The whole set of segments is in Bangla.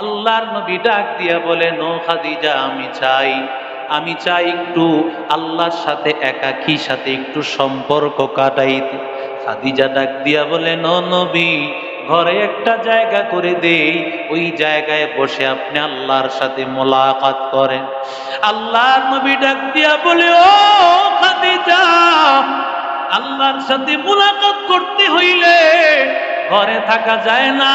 আল্লাহর নবী ডাক দিয়া বলে, নো খাদিজা, আমি চাই। আমি চাই একটু আল্লাহর সাথে একাকী, সাথে একটু সম্পর্ক কাটাইতে। খাদিজা ডাক দিয়া বলে, নো নবী, ঘরে একটা জায়গা করে দেই। ওই জায়গায় বসে আপনি আল্লাহর সাথে মোলাকাত করেন। আল্লাহর নবী ডাক দিয়া বলে, ও খাদিজা, আল্লাহর সাথে মোলাকাত করতে হইলে ঘরে থাকা যায় না।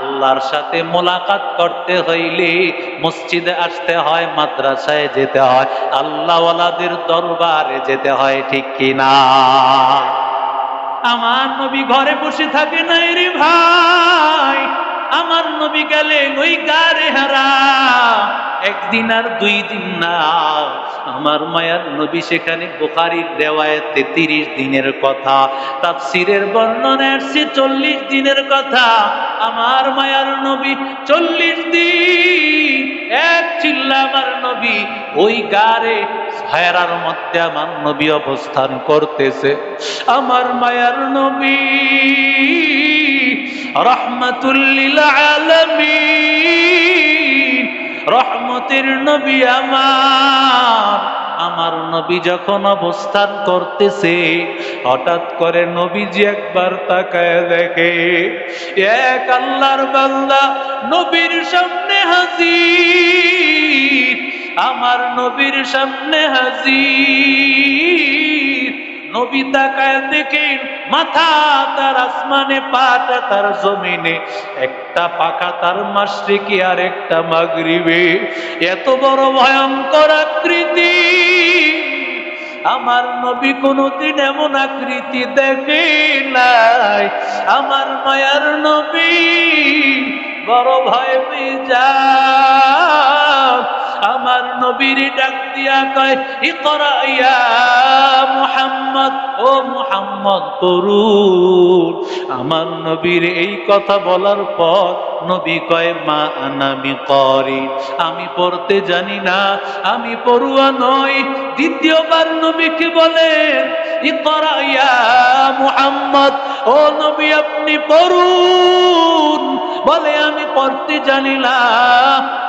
আল্লাহর সাথে মোলাকাত করতে হইলে মসজিদে আসতে হয়, মাদ্রাসায় যেতে হয়, আল্লাহওয়ালাদের দরবারে যেতে হয়, ঠিক কিনা আমার নবী ঘরে বসে থাকে, নাই রে ভাই, আমার নবী গেলে ওই গারে হারা একদিন আর দুই দিন না। আমার মায়ার নবী সেখানে বোখারির রেওয়ায়তে তিরিশ দিনের কথা, তাফসিরের বর্ণনা আসছে চল্লিশ দিনের কথা। আমার মায়ার নবী চল্লিশ দিন এক চিল্লা আমার নবী ওই গারে ছায়ার মধ্যে আমার নবী অবস্থান করতেছে। আমার মায়ার নবী রহমাতুল্লিল আলামিন রহমতের নবী আমার। আমার নবী যখন অবস্থান করতেছে, হঠাৎ করে নবীজি একবার তাকায় দেখে, এক আল্লাহর বান্দা নবীর সামনে হাজির। আমার নবীর সামনে হাজির। নবী তাকায় দেখেন মাথা তার আসমানে, পাটা তার জমিনে, একটা পাখা তার মাসরিকি আর একটা মাগরিবে। এত বড় ভয়ঙ্কর আকৃতি! আমার নবী কোনদিন এমন আকৃতি দেখে নাই। আমার মায়ার নবী বড় ভয় পেয়ে যায় আমার নবীর ডাক দিয়া কয়, ইকরা ইয়া মুহাম্মদ, ও মুহাম্মদ পড়ুন আমার নবীর এই কথা বলার পর নবী কয়, মা আনামি করি আমি পড়তে জানি না, আমি পড়ুয়া নই। দ্বিতীয়বার নবীকে বলেন ইকরা ইয়া মুহাম্মদ, ও নবী, আপনি পড়ুন। বলে, আমি পড়তে জানি না,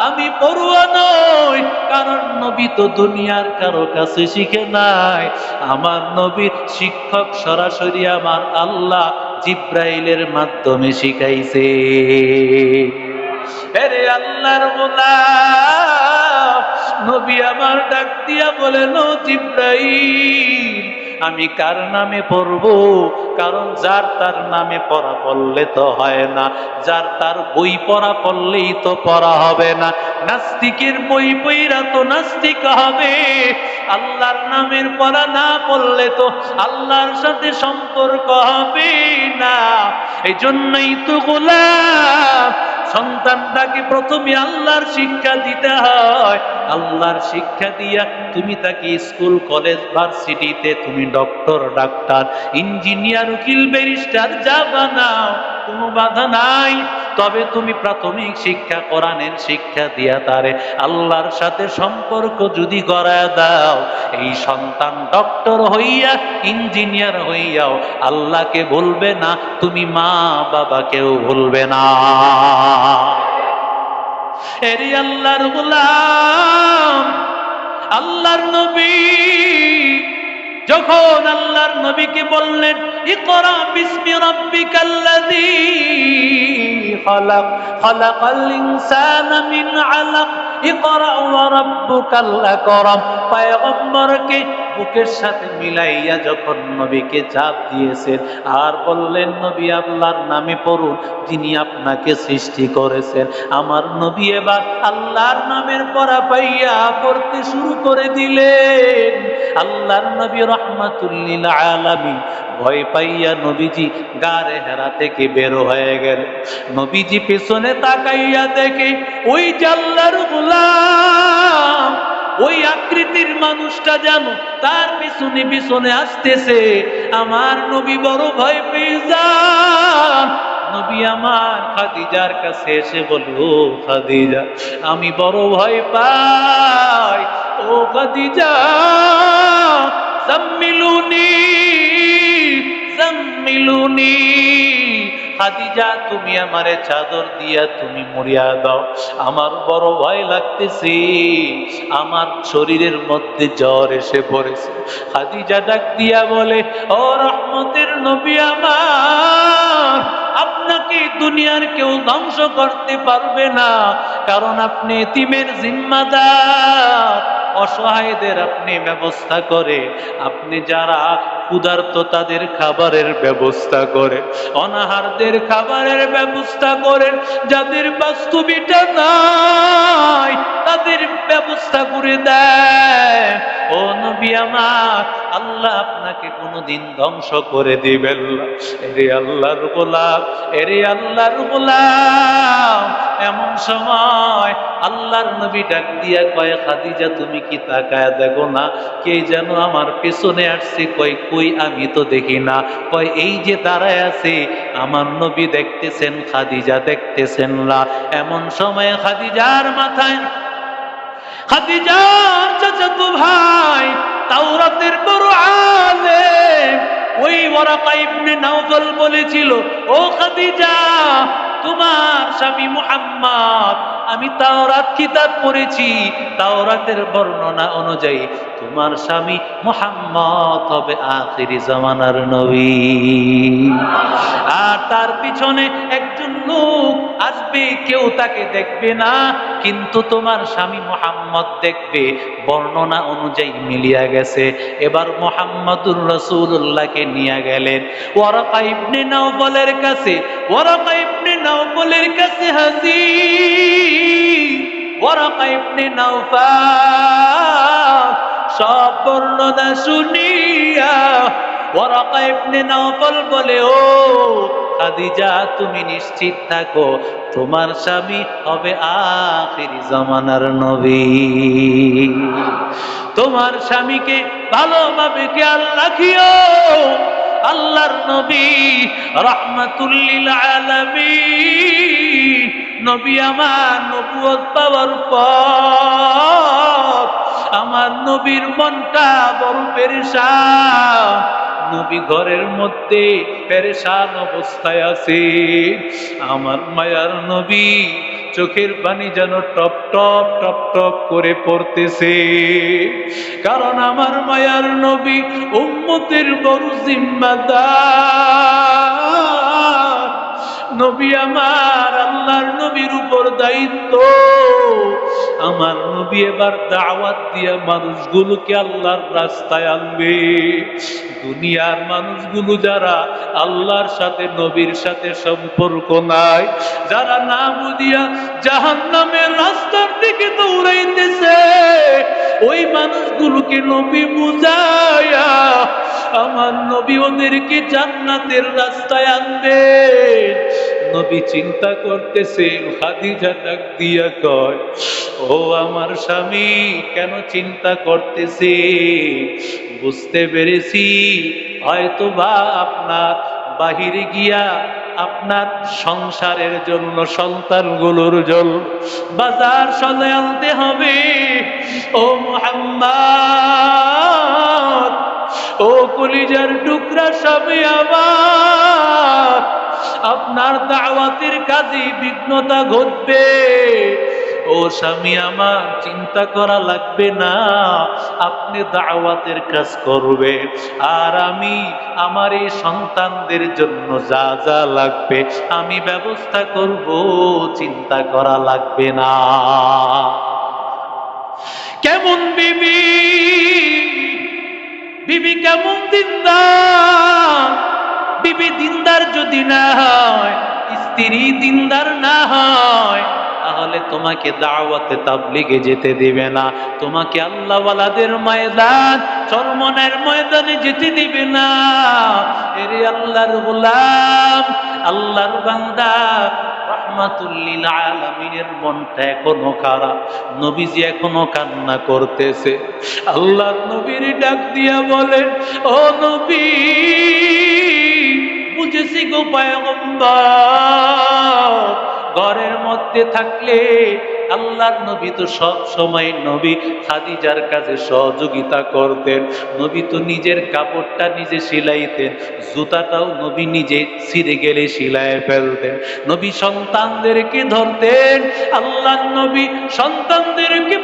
আমি পড়ুয়া নই, কারণ নবী তো দুনিয়ার কারও কাছে শিখে নাই। আমার নবীর শিক্ষক সরাসরি আমার আল্লাহ জিব্রাইলের মাধ্যমে শিখাইছে। আল্লাহর নবী আমার ডাক দিয়া বলেন জিব্রাইল, আমি কার নামে পড়ব? কারণ যার তার নামে পড়া পড়লে তো হয় না, যার তার বই পড়া পড়লেই তো পড়া হবে না। নাস্তিকের বই বইরা তো নাস্তিক হবে। আল্লাহর নামের পড়া না পড়লে তো আল্লাহর সাথে সম্পর্ক হবে না। এই জন্যই তো গোলাম সন্তানটাকে প্রথমে আল্লাহর শিক্ষা দিতে হয়? আল্লাহর শিক্ষা দিয়া তুমি তাকে স্কুল, কলেজ, ভার্সিটিতে তুমি ডক্টর, ডাক্তার, ইঞ্জিনিয়ার, উকিল, ব্যারিস্টার যা বানাও, কোনো বাধা নাই। তবে তুমি প্রাথমিক শিক্ষা, কোরআনের শিক্ষা দিয়া তারে আল্লাহর সাথে সম্পর্ক যদি গড়ায় দাও, এই সন্তান ডক্টর হইয়া, ইঞ্জিনিয়ার হইয়াও আল্লাহকে বলবে না, তুমি মা বাবাকেও ভুলবে না। এরি আল্লাহর গোলাম, আল্লাহর নবী যখন আল্লাহর নবীকে বললেন, ইকরা বিসমি রাব্বিকাল্লাযী খালাক খালাকাল ইনসানা মিন আলাক। ইকরা ওয়া রাব্বুকাল আকরাম। পয়গম্বরকে বুকের সাথে মিলাইয়া যখন নবীকে চাপ দিয়েছেন, আর বললেন, নবী আল্লাহর নামে পড়ুন, যিনি আপনাকে সৃষ্টি করেছেন। আমার নবী এবার আল্লাহর নামের পড়া পাইয়া পড়তে শুরু করে দিলেন। আল্লাহর নবী রহমাতুল্লিল আলামিন ভয় পাইয়া নবীজি গারে হেরা থেকে বের হয়ে গেল। নবীজি পেছনে তাকাইয়া দেখে, ওই জাল্লার গোলাম ওই আকৃতির মানুষটা যেন তার পিছনে পিছনে আসতেছে। আমার নবী বড় ভয় পেয়ে যান নবী আমার খাদিজার কাছে এসে বলল খাদিজা, আমি বড় ভয় পাই। ও খাদিজা, জাম্মিলুনি জাম্মিলুনি। খাদিজা, তুমি আমারে চাদর দিয়া তুমি মরিয়া দাও। আমার বড় ভয় লাগতেছে, আমার শরীরের মধ্যে জ্বর এসে পড়েছে। খাদিজা ডাক দিয়া বলে, ও রহমতের নবী আমার, আপনাকে দুনিয়ার কেউ ধ্বংস করতে পারবে না, কারণ আপনি তিমের জিম্মাদার। অসহায়দের আপনি ব্যবস্থা করে, আপনি যারা ক্ষুধার্ত তাদের খাবারের ব্যবস্থা করে, অনাহারদের খাবারের ব্যবস্থা করেন যাদের বাস্তবিটা নাই, তাদের ব্যবস্থা করে দেয়। ও নবী আমার, আল্লাহ আপনাকে কোনোদিন ধ্বংস করে দিবেন এরে আল্লাহর গোলাপ এরে আল্লাহর গোলাপ এমন সময় আল্লাহর নবী ডাক দিয়া কয়, খাদিজা, তুমি কি তাকায় দেখো না? কে যেন আমার পেছনে আসছে, কয়, কই, আমি তো দেখি না। কয়, এই যে দাঁড়ায় আছে, আমার নবী দেখতেছেন, খাদিজা দেখতেছেন না। এমন সময় খাদিজার মাথায় খাদিজার চাচাতো ভাই, তাওরাতের বড় আলেম। ওই ওয়ারাকা ইবনে নাওফল বলেছিল, ও খাদিজা, তোমার স্বামী মুহাম্মদ, আমি তাওরাত কিতাব পড়েছি, তাওরাতের বর্ণনা অনুযায়ী তোমার স্বামী মুহাম্মদ হবে আখিরি জামানার নবী। আর তার পিছনে একজন লোক আসবে, কেউ তাকে দেখবে না, কিন্তু তোমার স্বামী মোহাম্মদ দেখবে। বর্ণনা অনুযায়ী মিলিয়া গেছে। এবার মোহাম্মদুর রসুল্লাহকে নিয়ে গেলেন। ওয়ারাকা ইবনে নাওফলের কাছে ওয়ারাকা ইবনে নাওফলের কাছে হাজি ওয়ারাকা ইবনে নাওফাল, সব বর্ণনা শুনিয়া ওয়ারাকা ইবনে নাওফল বলে, ও খাদিজা, তুমি নিশ্চিত থাকো, তোমার স্বামী হবে আখিরি জামানার নবী। তোমার স্বামীকে ভালোভাবে খেয়াল রাখিও। আল্লাহর নবী রহমাতুল্লিল আলামিন, নবী আমার নবুয়ত পাওয়ার পর আমার নবীর মনটা বড় পেরেশান। নবী ঘরের মধ্যে পেরেশান অবস্থায় আছে। আমার মায়ার নবী চোখের পানি যেন টপ টপ টপ টপ করে পড়তেছে। কারণ আমার মায়ার নবী উম্মতের বড় জিম্মাদার। নবী আমার আল্লাহর নবীর উপর দায়িত্ব। আমার নবী এবার দাওয়াত দিয়া মানুষগুলোকে আল্লাহর রাস্তায় আনবে। দুনিয়ার মানুষগুলো যারা আল্লাহর সাথে, নবীর সাথে সম্পর্ক নাই, যারা না বুঝিয়া জাহান নামের রাস্তার দিকে দৌড়াইতেছে, ওই মানুষগুলোকে নবী বুঝায়া আমার নবী ওদেরকে জান্নাতের রাস্তায় আনবে। নবী চিন্তা করতেছে খাদিজা ডাক দিয়া কয়, ও আমার স্বামী, কেন চিন্তা করতেছে বুঝতে পেরেছি, হয়তো বা আপনার বাহিরে গিয়া আপনার সংসারের জন্য সন্তানগুলোর জল বাজার সজে আনতে হবে। ও মোহাম্মদ, ও কলিজার টুকরা সবে আবার আপনার দাওয়াতের কাজে বিঘ্নতা ঘটবে। ও স্বামী, আমার চিন্তা করা লাগবে না। আপনি দাওয়াতের কাজ করবে আর আমি আমার এই সন্তানদের জন্য যা যা লাগবে, আমি ব্যবস্থা করব। চিন্তা করা লাগবে না। কেমন বিবি? বিবি কেমন দিনদার বিবি দিনদার যদি না হয়, স্ত্রী দিনদার না হয়, তাহলে তোমাকে দাওয়াতে তাবলিগে যেতে দিবে না। তোমাকে আল্লাহওয়ালাদের ময়দান, চরমনের ময়দানে যেতে দিবে না। এরে আল্লাহর গোলাম, আল্লাহর বান্দা রহমাতুল্লিল আলামিনের মনটা এখনও খারাপ। নবীজি এখনও কান্না করতেছে। আল্লাহর নবীর ডাক দিয়া বলেন ও নবী গো ঘরের মধ্যে থাকলে আল্লাহর নবী তো সব সময় নবী, খাদিজার কাছে সহযোগিতা করতেন, নবী তো নিজের কাপড়টা নিজে সিলাইতেন, জুতাটাও নবী নিজে ছিঁড়ে গেলে সিলায় ফেলতেন। নবী সন্তানদেরকে ধরতেন, আল্লাহর নবী সন্তানদেরকে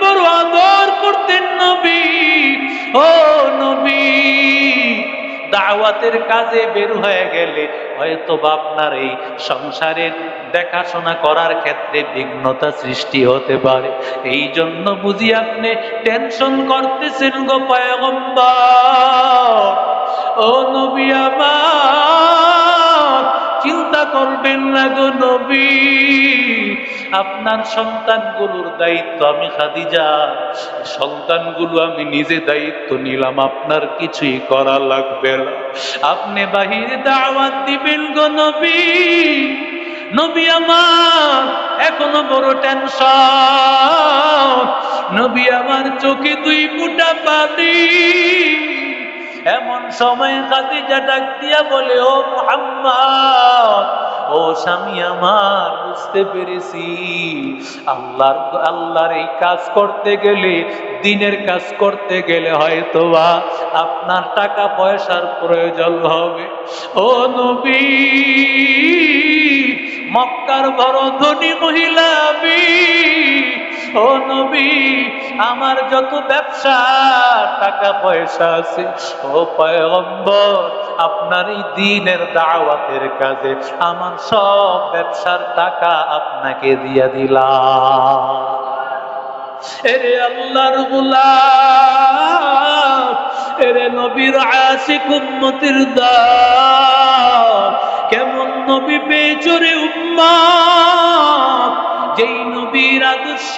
দাওয়াতের কাজে বের হয়ে গেলে হয়তো আপনার এই সংসারের দেখাশোনা করার ক্ষেত্রে বিঘ্নতা সৃষ্টি হতে পারে। এই জন্য বুঝি আপনি টেনশন করতেছেন গো পয়গম্বর। চিন্তা করবেন না গো নবী। আপনার সন্তানগুলোর দায়িত্ব আমি খাদিজা। সন্তানগুলো আমি নিজে দায়িত্ব নিলাম, আপনার কিছুই করা লাগবে না। আপনি বাহিরে দাওয়াত দিবেন গো নবী। নবী আমার, এখনও বড় টেনশন নবী আমার চোখে দুই ফুটা পানি। এমন সময় খাদিজা ডাক দিয়া বলে, ও মোহাম্মদ ও স্বামী, আমার বুঝতে পেরেছি। আল্লাহর আল্লাহর এই কাজ করতে গেলে, দিনের কাজ করতে গেলে হয়তো বা আপনার টাকা পয়সার প্রয়োজন হবে। ও নবী, মক্কার বড় ধনী মহিলা ও নবী, আমার যত ব্যবসা, টাকা পয়সা আছে। ও পয়গম্বর আপনার এই দিনের দাওয়াতের কাজে আমার সব ব্যবসার টাকা আপনাকে দিয়ে দিলাম। এরে আল্লাহর গুলাম, এরে নবীর আশিক উম্মতির দাম, কেমন নবী পেয়েছরে উম্মা যেই নবীর আদর্শ,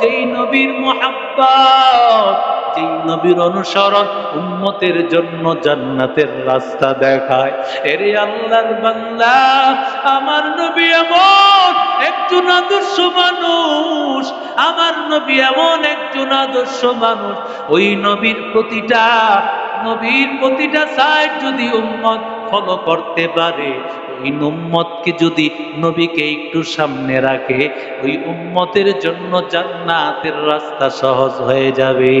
যেই নবীর মোহাব্বত নবীর অনুসরণ উম্মতের জন্য জান্নাতের রাস্তা দেখায়। এরে আল্লাহর বান্দা, আমার নবী এমন একজন আদর্শ মানুষ, আমার নবী এমন একজন আদর্শ মানুষ। ওই নবীর প্রতিটা নবীর প্রতিটা সাইড যদি উম্মত ফলো করতে পারে ওই উম্মতকে যদি নবীকে একটু সামনে রাখে, ওই উম্মতের জন্য জান্নাতের রাস্তা সহজ হয়ে যাবে।